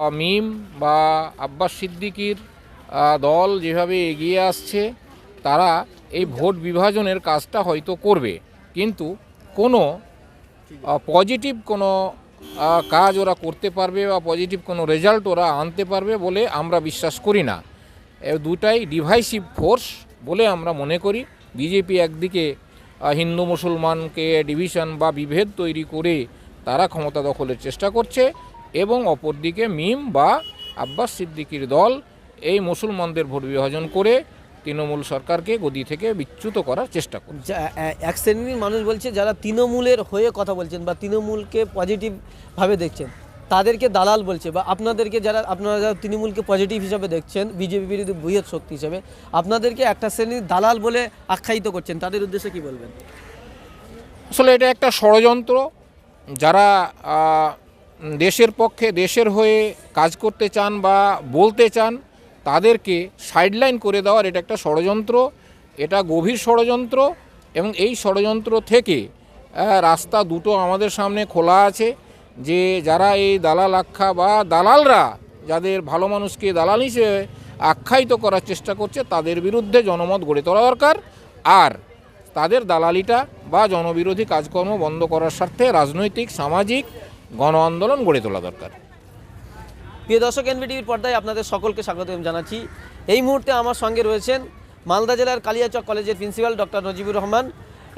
মিম বা আব্বাস সিদ্দিকির দল যেভাবে এগিয়ে আসছে, তারা এই ভোট বিভাজনের কাজটা হয়তো করবে। কিন্তু কোনো পজিটিভ কোনো কাজ ওরা করতে পারবে বা পজিটিভ কোনো রেজাল্ট ওরা আনতে পারবে বলে আমরা বিশ্বাস করি না। দুটাই ডিভাইসিভ ফোর্স বলে আমরা মনে করি। বিজেপি একদিকে হিন্দু মুসলমানকে ডিভিশন বা বিভেদ তৈরি করে তারা ক্ষমতা দখলের চেষ্টা করছে এবং অপরদিকে মিম বা আব্বাস সিদ্দিকির দল এই মুসলমানদের ভোট বিভাজন করে তৃণমূল সরকারকে গদি থেকে বিচ্যুত করার চেষ্টা করছে। যা- এক শ্রেণির মানুষ বলছে যারা তৃণমূলের হয়ে কথা বলছেন বা তৃণমূলকে পজিটিভভাবে দেখছেন তাদেরকে দালাল বলছে বা আপনাদেরকে যারা আপনারা যারা তৃণমূলকে পজিটিভ হিসাবে দেখছেন বিজেপি বিরোধী বৃহৎ শক্তি হিসাবে আপনাদেরকে একটা শ্রেণির দালাল বলে আখ্যায়িত করছেন তাদের উদ্দেশ্যে কি বলবেন? আসলে এটা একটা ষড়যন্ত্র যারা দেশের পক্ষে দেশের হয়ে কাজ করতে চান বা বলতে চান, তাদেরকে সাইডলাইন করে দেওয়ার এটা একটা ষড়যন্ত্র। এটা গভীর ষড়যন্ত্র এবং এই ষড়যন্ত্র থেকে রাস্তা দুটো আমাদের সামনে খোলা আছে যে যারা এই দালাল আখ্যা বা দালালরা যাদের ভালো মানুষকে দালাল হিসেবে আখ্যায়িত করার চেষ্টা করছে, তাদের বিরুদ্ধে জনমত গড়ে তোলা দরকার। আর তাদের দালালিটা বা জনবিরোধী কাজকর্ম বন্ধ করার স্বার্থে রাজনৈতিক, সামাজিক গণ আন্দোলন গড়ে তোলা দরকার। প্রিয় দর্শক এনবিটিভির পর্দায় আপনাদের সকলকে স্বাগত জানাচ্ছি। এই মুহূর্তে আমার সঙ্গে রয়েছেন মালদা জেলার কালিয়াচক কলেজের প্রিন্সিপাল ডক্টর নজিবুর রহমান।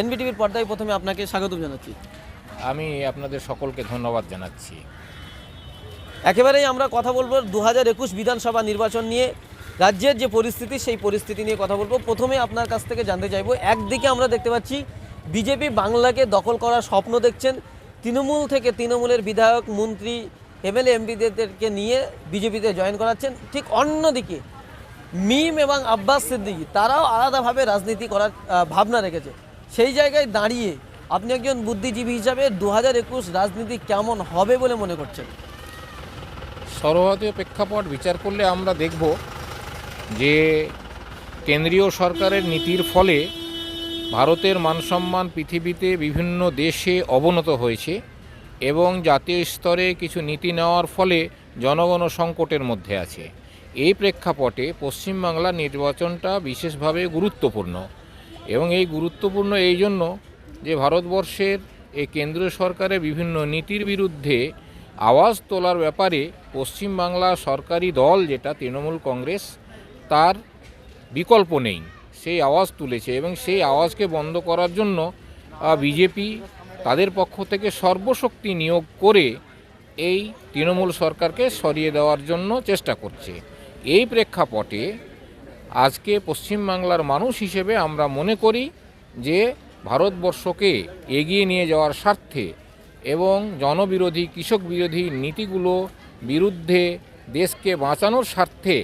এনবিটিভির পর্দায় প্রথমে আপনাকে স্বাগত জানাচ্ছি। আমি আপনাদের সকলকে ধন্যবাদ জানাচ্ছি। একেবারেই আমরা কথা বলব দু হাজার একুশ বিধানসভা নির্বাচন নিয়ে। রাজ্যের যে পরিস্থিতি সেই পরিস্থিতি নিয়ে কথা বলব। প্রথমে আপনার কাছ থেকে জানতে চাইব একদিকে আমরা দেখতে পাচ্ছি বিজেপি বাংলাকে দখল করার স্বপ্ন দেখছেন। তৃণমূল থেকে তৃণমূলের বিধায়ক, মন্ত্রী, এমএলএ, এমপিদেরকে নিয়ে বিজেপিতে জয়েন করাচ্ছেন। ঠিক অন্যদিকে মিম এবং আব্বাস সিদ্দিকী, তারাও আলাদাভাবে রাজনীতি করার ভাবনা রেখেছে। সেই জায়গায় দাঁড়িয়ে আপনি একজন বুদ্ধিজীবী হিসাবে দু একুশ রাজনীতি কেমন হবে বলে মনে করছেন? সর্বভারতীয় প্রেক্ষাপট বিচার করলে আমরা দেখব যে কেন্দ্রীয় সরকারের নীতির ফলে ভারতের মানসম্মান পৃথিবীতে বিভিন্ন দেশে অবনত হয়েছে এবং জাতীয় স্তরে কিছু নীতি নেওয়ার ফলে জনগণ সংকটের মধ্যে আছে। এই প্রেক্ষাপটে পশ্চিমবাংলার নির্বাচনটা বিশেষভাবে গুরুত্বপূর্ণ এবং এই গুরুত্বপূর্ণ এই জন্য যে ভারতবর্ষের এই কেন্দ্রীয় সরকারের বিভিন্ন নীতির বিরুদ্ধে আওয়াজ তোলার ব্যাপারে পশ্চিমবাংলা সরকারি দল যেটা তৃণমূল কংগ্রেস, তার বিকল্প নেই। সেই আওয়াজ তুলেছে এবং সেই আওয়াজকে বন্ধ করার জন্য বিজেপি তাদের পক্ষ থেকে সর্বশক্তি নিয়োগ করে এই তৃণমূল সরকারকে সরিয়ে দেওয়ার জন্য চেষ্টা করছে। এই প্রেক্ষাপটে আজকে পশ্চিমবাংলার মানুষ হিসেবে আমরা মনে করি যে ভারতবর্ষকে এগিয়ে নিয়ে যাওয়ার স্বার্থে এবং জনবিরোধী, কৃষক বিরোধী নীতিগুলো বিরুদ্ধে দেশকে বাঁচানোর স্বার্থে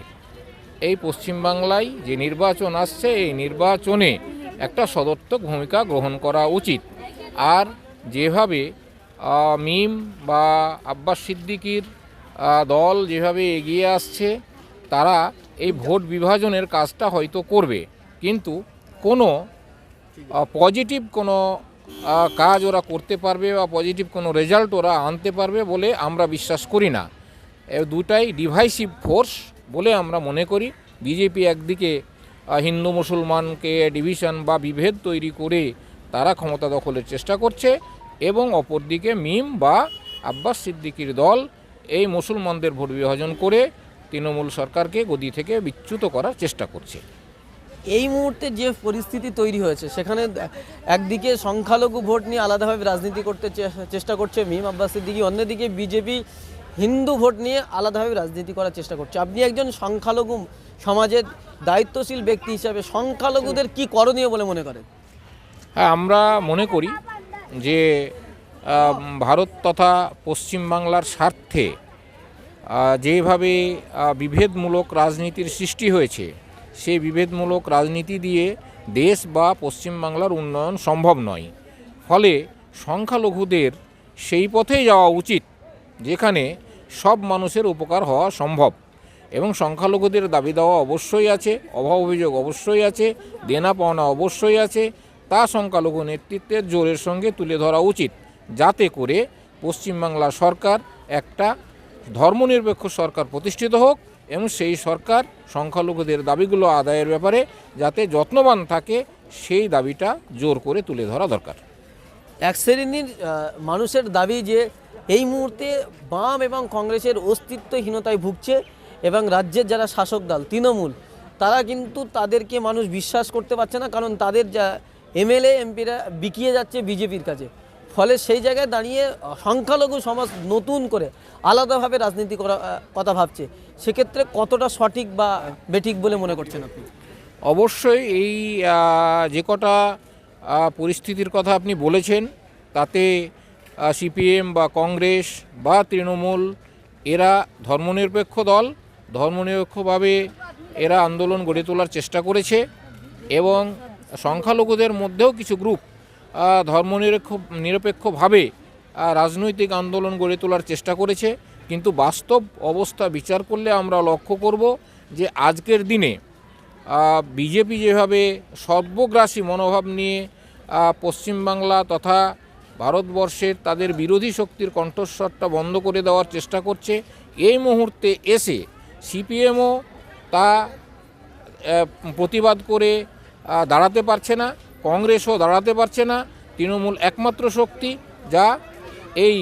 এই পশ্চিমবাংলায় যে নির্বাচন আসছে, এই নির্বাচনে একটা সদর্থক ভূমিকা গ্রহণ করা উচিত। আর যেভাবে মিম বা আব্বাস সিদ্দিকির দল যেভাবে এগিয়ে আসছে, তারা এই ভোট বিভাজনের কাজটা হয়তো করবে। কিন্তু কোনো পজিটিভ কোনো কাজ ওরা করতে পারবে বা পজিটিভ কোনো রেজাল্ট ওরা আনতে পারবে বলে আমরা বিশ্বাস করি না। দুটাই ডিভাইসিভ ফোর্স বলে আমরা মনে করি, বিজেপি একদিকে হিন্দু মুসলমানকে ডিভিশন বা বিভেদ তৈরি করে তারা ক্ষমতা দখলের চেষ্টা করছে এবং অপরদিকে মিম বা আব্বাস সিদ্দিকির দল এই মুসলমানদের ভোট বিভাজন করে তৃণমূল সরকারকে গদি থেকে বিচ্যুত করার চেষ্টা করছে। এই মুহূর্তে যে পরিস্থিতি তৈরি হয়েছে, সেখানে একদিকে সংখ্যালঘু ভোট নিয়ে আলাদাভাবে রাজনীতি করতে চেষ্টা করছে মিম, আব্বাস সিদ্দিকি, অন্যদিকে বিজেপি হিন্দু ভোট নিয়ে আলাদাভাবে রাজনীতি করার চেষ্টা করছে। আপনি একজন সংখ্যালঘু সমাজের দায়িত্বশীল ব্যক্তি হিসাবে সংখ্যালঘুদের কি করণীয় বলে মনে করেন? হ্যাঁ আমরা মনে করি যে ভারত তথা পশ্চিমবাংলার স্বার্থে যেভাবে বিভেদমূলক রাজনীতির সৃষ্টি হয়েছে, সেই বিভেদমূলক রাজনীতি দিয়ে দেশ বা পশ্চিমবাংলার উন্নয়ন সম্ভব নয়। ফলে সংখ্যালঘুদের সেই পথেই যাওয়া উচিত, যেখানে সব মানুষের উপকার হওয়া সম্ভব। এবং সংখ্যালঘুদের দাবি দেওয়া অবশ্যই আছে, অভাব অভিযোগ অবশ্যই আছে, দেনা পাওনা অবশ্যই আছে, তা সংখ্যালঘু নেতৃত্বের জোরের সঙ্গে তুলে ধরা উচিত। যাতে করে পশ্চিমবাংলা সরকার একটা ধর্মনিরপেক্ষ সরকার প্রতিষ্ঠিত হোক এবং সেই সরকার সংখ্যালঘুদের দাবিগুলো আদায়ের ব্যাপারে যাতে যত্নবান থাকে, সেই দাবিটা জোর করে তুলে ধরা দরকার। এক শ্রেণির মানুষের দাবি যে এই মুহূর্তে বাম এবং কংগ্রেসের অস্তিত্বহীনতায় ভুগছে এবং রাজ্যের যারা শাসক দল, তৃণমূল, তারা কিন্তু তাদেরকে মানুষ বিশ্বাস করতে পারছে না কারণ তাদের যা এমএলএ, এমপিরা বিকিয়ে যাচ্ছে বিজেপির কাছে। ফলে সেই জায়গায় দাঁড়িয়ে সংখ্যালঘু সমাজ নতুন করে আলাদাভাবে রাজনীতি করা, কথা ভাবছে। সেক্ষেত্রে কতটা সঠিক বা বেঠিক বলে মনে করছেন আপনি? অবশ্যই এই যে কটা পরিস্থিতির কথা আপনি বলেছেন, তাতে সিপিএম বা কংগ্রেস বা তৃণমূল, এরা ধর্মনিরপেক্ষ দল। ধর্মনিরপেক্ষভাবে এরা আন্দোলন গড়ে তোলার চেষ্টা করেছে এবং সংখ্যালঘুদের মধ্যেও কিছু গ্রুপ ধর্মনিরপেক্ষ নিরপেক্ষভাবে রাজনৈতিক আন্দোলন গড়ে তোলার চেষ্টা করেছে। কিন্তু বাস্তব অবস্থা বিচার করলে আমরা লক্ষ্য করব যে আজকের দিনে বিজেপি যেভাবে সর্বগ্রাসী মনোভাব নিয়ে পশ্চিমবাংলা তথা ভারতবর্ষের তাদের বিরোধী শক্তির কণ্ঠস্বরটা বন্ধ করে দেওয়ার চেষ্টা করছে। এই মুহূর্তে এসে সিপিএমও তা প্রতিবাদ করে দাঁড়াতে পারছে না, কংগ্রেসও দাঁড়াতে পারছে না, তৃণমূল একমাত্র শক্তি যা এই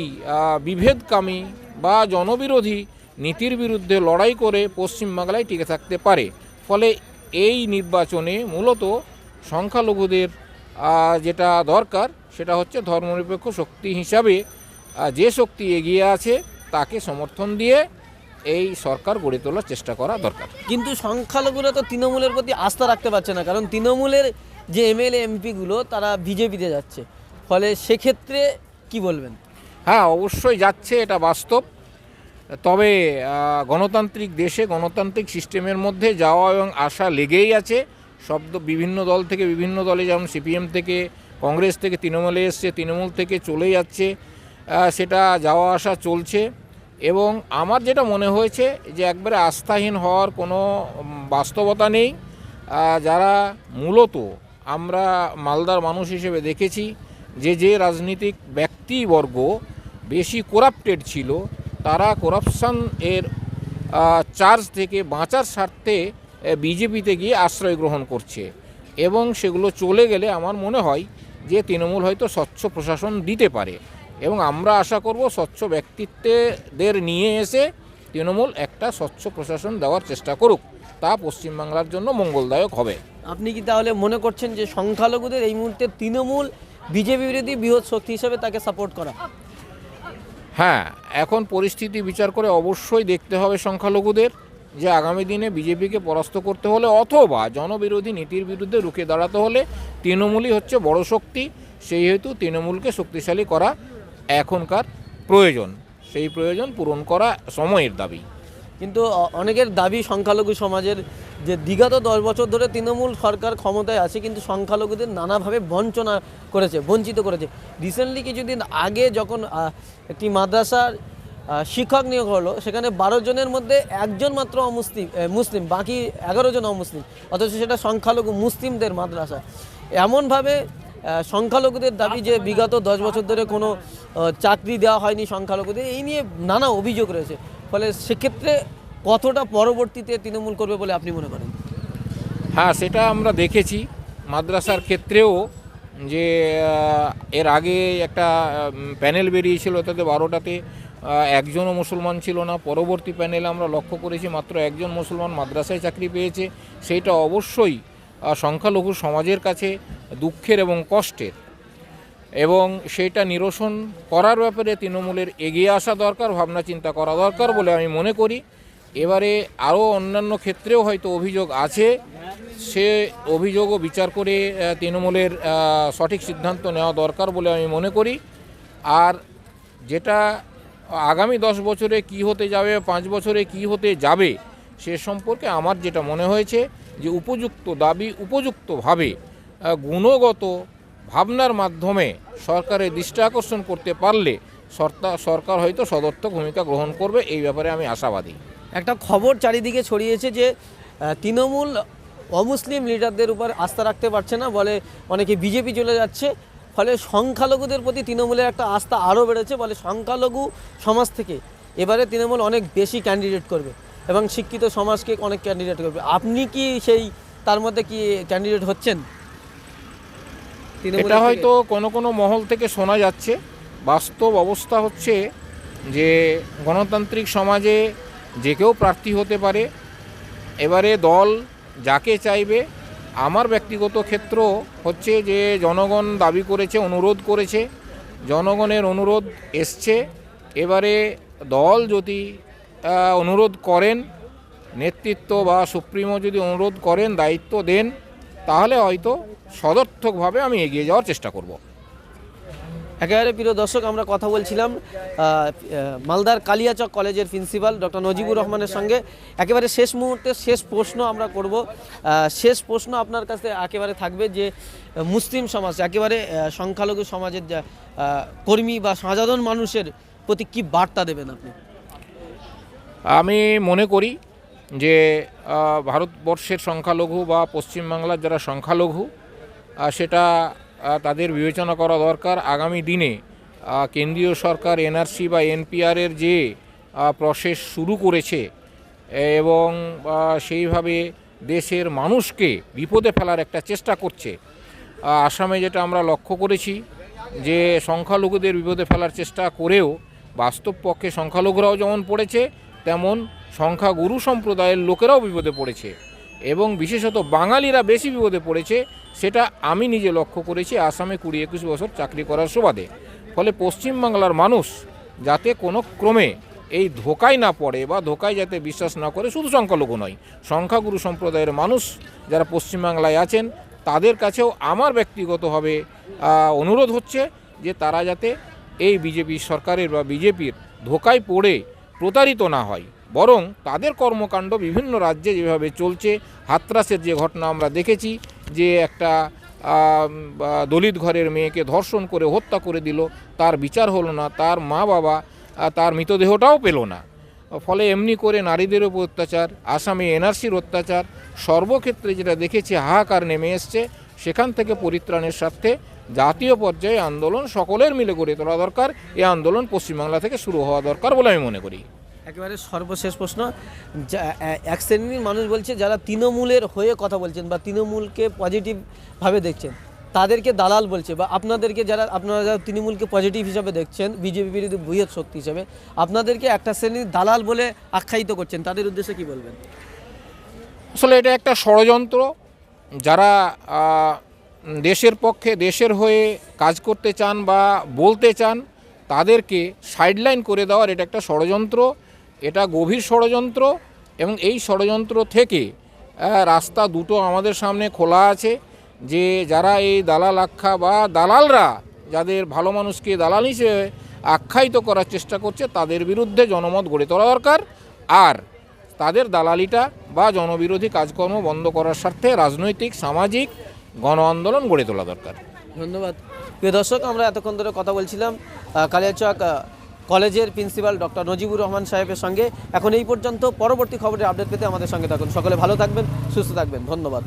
বিভেদকামী বা জনবিরোধী নীতির বিরুদ্ধে লড়াই করে পশ্চিমবাংলায় টিকে থাকতে পারে। ফলে এই নির্বাচনে মূলত সংখ্যালঘুদের যেটা দরকার সেটা হচ্ছে ধর্মনিরপেক্ষ শক্তি হিসাবে যে শক্তি এগিয়ে আছে তাকে সমর্থন দিয়ে এই সরকার গড়ে তোলার চেষ্টা করা দরকার। কিন্তু সংখ্যালঘুরা তো তৃণমূলের প্রতি আস্থা রাখতে পারছে না কারণ তৃণমূলের যে এমএলএ এমপিগুলো তারা বিজেপিতে যাচ্ছে। ফলে সেক্ষেত্রে কি বলবেন? হ্যাঁ অবশ্যই যাচ্ছে এটা বাস্তব। তবে গণতান্ত্রিক দেশে গণতান্ত্রিক সিস্টেমের মধ্যে যাওয়া এবং আসা লেগেই আছে। শব্দ বিভিন্ন দল থেকে বিভিন্ন দলে যেমন সিপিএম থেকে, কংগ্রেস থেকে তৃণমূলে এসছে, তৃণমূল থেকে চলে যাচ্ছে সেটা যাওয়া আসা চলছে। এবং আমার যেটা মনে হয়েছে যে একবারে আস্থাহীন হওয়ার কোনো বাস্তবতা নেই। যারা মূলত আমরা মালদার মানুষ হিসেবে দেখেছি, যে যে রাজনীতিক ব্যক্তিবর্গ বেশি করাপ্টেড ছিল, তারা করাপশন এর চার্জ থেকে বাঁচার স্বার্থে বিজেপিতে গিয়ে আশ্রয় গ্রহণ করছে। এবং সেগুলো চলে গেলে আমার মনে হয় যে তৃণমূল হয়তো স্বচ্ছ প্রশাসন দিতে পারে। এবং আমরা আশা করব স্বচ্ছ ব্যক্তিত্বদের নিয়ে এসে তৃণমূল একটা স্বচ্ছ প্রশাসন দেওয়ার চেষ্টা করুক। তা পশ্চিমবাংলার জন্য মঙ্গলদায়ক হবে। আপনি কি তাহলে মনে করছেন যে সংখ্যালঘুদের এই মুহূর্তে তৃণমূল বিজেপি বিরোধী বৃহৎ শক্তি হিসেবে তাকে সাপোর্ট করা? হ্যাঁ এখন পরিস্থিতি বিচার করে অবশ্যই দেখতে হবে সংখ্যালঘুদের। যে আগামী দিনে বিজেপিকে পরাস্ত করতে হলে অথবা জনবিরোধী নীতির বিরুদ্ধে রুখে দাঁড়াতে হলে তৃণমূলই হচ্ছে বড় শক্তি। সেই হেতু তৃণমূলকে শক্তিশালী করা এখনকার প্রয়োজন। সেই প্রয়োজন পূরণ করা সময়ের দাবি। কিন্তু অনেকের দাবি সংখ্যালঘু সমাজের যে বিগত দশ বছর ধরে তৃণমূল সরকার ক্ষমতায় আছে, কিন্তু সংখ্যালঘুদের নানাভাবে বঞ্চনা করেছে, বঞ্চিত করেছে। রিসেন্টলি কিছুদিন আগে যখন একটি মাদ্রাসার শিক্ষক নিয়োগ হলো। সেখানে বারো জনের মধ্যে একজন মাত্র অমুসলিম মুসলিম, বাকি এগারো জন অমুসলিম। অথচ সেটা সংখ্যালঘু মুসলিমদের মাদ্রাসা। এমনভাবে সংখ্যালঘুদের দাবি যে বিগত দশ বছর ধরে কোনো চাকরি দেওয়া হয়নি সংখ্যালঘুদের, এই নিয়ে নানা অভিযোগ রয়েছে। ফলে সেক্ষেত্রে কতটা পরবর্তীতে তৃণমূল করবে বলে আপনি মনে করেন? হ্যাঁ সেটা আমরা দেখেছি। মাদ্রাসার ক্ষেত্রেও যে এর আগে একটা প্যানেল বেরিয়েছিল তাতে বারোটাতে একজনও মুসলমান ছিল না। পরবর্তী প্যানেলে আমরা লক্ষ্য করেছি, মাত্র একজন মুসলমান মাদ্রাসায় চাকরি পেয়েছে। সেইটা অবশ্যই সংখ্যালঘু সমাজের কাছে দুঃখের এবং কষ্টের। এবং সেইটা নিরসন করার ব্যাপারে তৃণমূলের এগিয়ে আসা দরকার, ভাবনা চিন্তা করা দরকার বলে আমি মনে করি। এবারে আরও অন্যান্য ক্ষেত্রেও হয়তো অভিযোগ আছে। সে অভিযোগও বিচার করে তৃণমূলের সঠিক সিদ্ধান্ত নেওয়া দরকার বলে আমি মনে করি। আর যেটা আগামী দশ বছরে কি হতে যাবে, পাঁচ বছরে কি হতে যাবে, সে সম্পর্কে আমার যেটা মনে হয়েছে যে উপযুক্ত দাবি উপযুক্তভাবে গুণগত ভাবনার মাধ্যমে সরকারের দৃষ্টি আকর্ষণ করতে পারলে সরকার হয়তো সদর্থক ভূমিকা গ্রহণ করবে, এই ব্যাপারে আমি আশাবাদী। একটা খবর চারিদিকে ছড়িয়েছে যে তৃণমূল অমুসলিম লিডারদের উপর আস্থা রাখতে পারছে না, বলে অনেকে বিজেপি চলে যাচ্ছে। ফলে সংখ্যালঘুদের প্রতি তৃণমূলের একটা আস্থা আরও বেড়েছে বলে সংখ্যালঘু সমাজ থেকে এবারে তৃণমূল অনেক বেশি ক্যান্ডিডেট করবে এবং শিক্ষিত সমাজকে অনেক ক্যান্ডিডেট করবে। আপনি কি সেই তার মধ্যে কি ক্যান্ডিডেট হচ্ছেন? এটা হয়তো কোনো কোনো মহল থেকে শোনা যাচ্ছে। বাস্তব অবস্থা হচ্ছে যে গণতান্ত্রিক সমাজে যে কেউ প্রার্থী হতে পারে এবারে দল যাকে চাইবে আমার ব্যক্তিগত ক্ষেত্র হচ্ছে যে জনগণ দাবি করেছে, অনুরোধ করেছে, জনগণের অনুরোধ এসছে। এবারে দল যদি অনুরোধ করেন, নেতৃত্ব বা সুপ্রিমো যদি অনুরোধ করেন, দায়িত্ব দেন, তাহলে হয়তো সদর্থকভাবে আমি এগিয়ে যাওয়ার চেষ্টা করব। একেবারে প্রিয় দর্শক, আমরা কথা বলছিলাম মালদার কালিয়াচক কলেজের প্রিন্সিপাল ডক্টর নজিবুর রহমানের সঙ্গে। একেবারে শেষ মুহূর্তে শেষ প্রশ্ন আমরা করব। শেষ প্রশ্ন আপনার কাছে একেবারে থাকবে যে, মুসলিম সমাজ, একেবারে সংখ্যালঘু সমাজের কর্মী বা সাধারণ মানুষের প্রতি কি বার্তা দেবেন আপনি? আমি মনে করি যে ভারতবর্ষের সংখ্যালঘু বা পশ্চিমবাংলার যারা সংখ্যালঘু সেটা তাদের বিবেচনা করা দরকার আগামী দিনে কেন্দ্রীয় সরকার, এনআরসি বা এনপিআরের যে প্রসেস শুরু করেছে, এবং সেইভাবে দেশের মানুষকে বিপদে ফেলার একটা চেষ্টা করছে। আসামে যেটা আমরা লক্ষ্য করেছি, যে সংখ্যালঘুদের বিপদে ফেলার চেষ্টা করেও বাস্তব পক্ষে সংখ্যালঘুরাও যেমন পড়েছে, তেমন সংখ্যাগুরু সম্প্রদায়ের লোকেরাও বিপদে পড়েছে। এবং বিশেষত বাঙালিরা বেশি বিপদে পড়েছে, সেটা আমি নিজে লক্ষ্য করেছি আসামে কুড়ি একুশ বছর চাকরি করার সুবাদে। ফলে পশ্চিমবাংলার মানুষ যাতে কোনো ক্রমে এই ধোকায় না পড়ে বা ধোকায় যাতে বিশ্বাস না করে, শুধু সংখ্যালঘু নয়, সংখ্যাগুরু সম্প্রদায়ের মানুষ যারা পশ্চিমবাংলায় আছেন, তাদের কাছেও আমার ব্যক্তিগতভাবে অনুরোধ হচ্ছে যে তারা যাতে এই বিজেপি সরকারের বা বিজেপির ধোকায় পড়ে প্রতারিত না হয়। বরং তাদের কর্মকাণ্ড বিভিন্ন রাজ্যে যেভাবে চলছে, হাতরাসের যে ঘটনা আমরা দেখেছি, যে একটা দলিত ঘরের মেয়েকে ধর্ষণ করে হত্যা করে দিল, তার বিচার হলো না, তার মা বাবা তার মৃতদেহটাও পেল না। ফলে এমনি করে নারীদের উপর অত্যাচার, আসামে এনআরসির অত্যাচার, সর্বক্ষেত্রে যেটা দেখেছি, হাহাকার নেমে এসছে, সেখান থেকে পরিত্রাণের স্বার্থে জাতীয় পর্যায়ে আন্দোলন সকলের মিলে গড়ে তোলা দরকার, এই আন্দোলন পশ্চিমবাংলা থেকে শুরু হওয়া দরকার বলে আমি মনে করি। একেবারে সর্বশেষ প্রশ্ন। এক শ্রেণির মানুষ বলছে, যারা তৃণমূলের হয়ে কথা বলছেন বা তৃণমূলকে পজিটিভভাবে দেখছেন, তাদেরকে দালাল বলছে বা আপনাদেরকে যারা, আপনারা যারা তৃণমূলকে পজিটিভ হিসাবে দেখছেন, বিজেপি বিরোধী বৃহৎ শক্তি হিসাবে, আপনাদেরকে একটা শ্রেণির দালাল বলে আখ্যায়িত করছেন, তাদের উদ্দেশ্যে কি বলবেন? আসলে এটা একটা ষড়যন্ত্র। যারা দেশের পক্ষে, দেশের হয়ে কাজ করতে চান বা বলতে চান, তাদেরকে সাইডলাইন করে দেওয়ার এটা একটা ষড়যন্ত্র। এটা গভীর ষড়যন্ত্র এবং এই ষড়যন্ত্র থেকে রাস্তা দুটো আমাদের সামনে খোলা আছে যে যারা এই দালাল আখ্যা বা দালালরা যাদের ভালো মানুষকে দালাল হিসেবে আখ্যায়িত করার চেষ্টা করছে, তাদের বিরুদ্ধে জনমত গড়ে তোলা দরকার। আর তাদের দালালিটা বা জনবিরোধী কাজকর্ম বন্ধ করার স্বার্থে রাজনৈতিক, সামাজিক গণ আন্দোলন গড়ে তোলা দরকার। ধন্যবাদ। প্রিয় দর্শক, আমরা এতক্ষণ ধরে কথা বলছিলাম কালিয়াচক কলেজের প্রিন্সিপাল ডক্টর নজিবুর রহমান সাহেবের সঙ্গে। এখন এই পর্যন্ত পরবর্তী খবরের আপডেট পেতে আমাদের সঙ্গে থাকুন। সকলে ভালো থাকবেন, সুস্থ থাকবেন। ধন্যবাদ।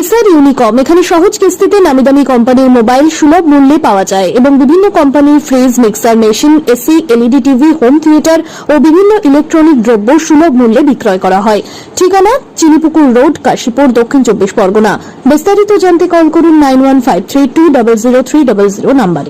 এসআর ইউনিকম এখানে সহজ কিস্তিতে নামি দামি কোম্পানির মোবাইল সুলভ মূল্যে পাওয়া যায় এবং বিভিন্ন কোম্পানির fridge, mixer, machine, AC, LED, TV, home theatre ও বিভিন্ন ইলেকট্রনিক দ্রব্য সুলভ মূল্যে বিক্রয় করা হয়। ঠিকানা, চিনিপুকুর রোড, কাশীপুর, দক্ষিণ চব্বিশ পরগনা। বিস্তারিত জানতে কল করুন nine one five three two double zero three double zero নাম্বারে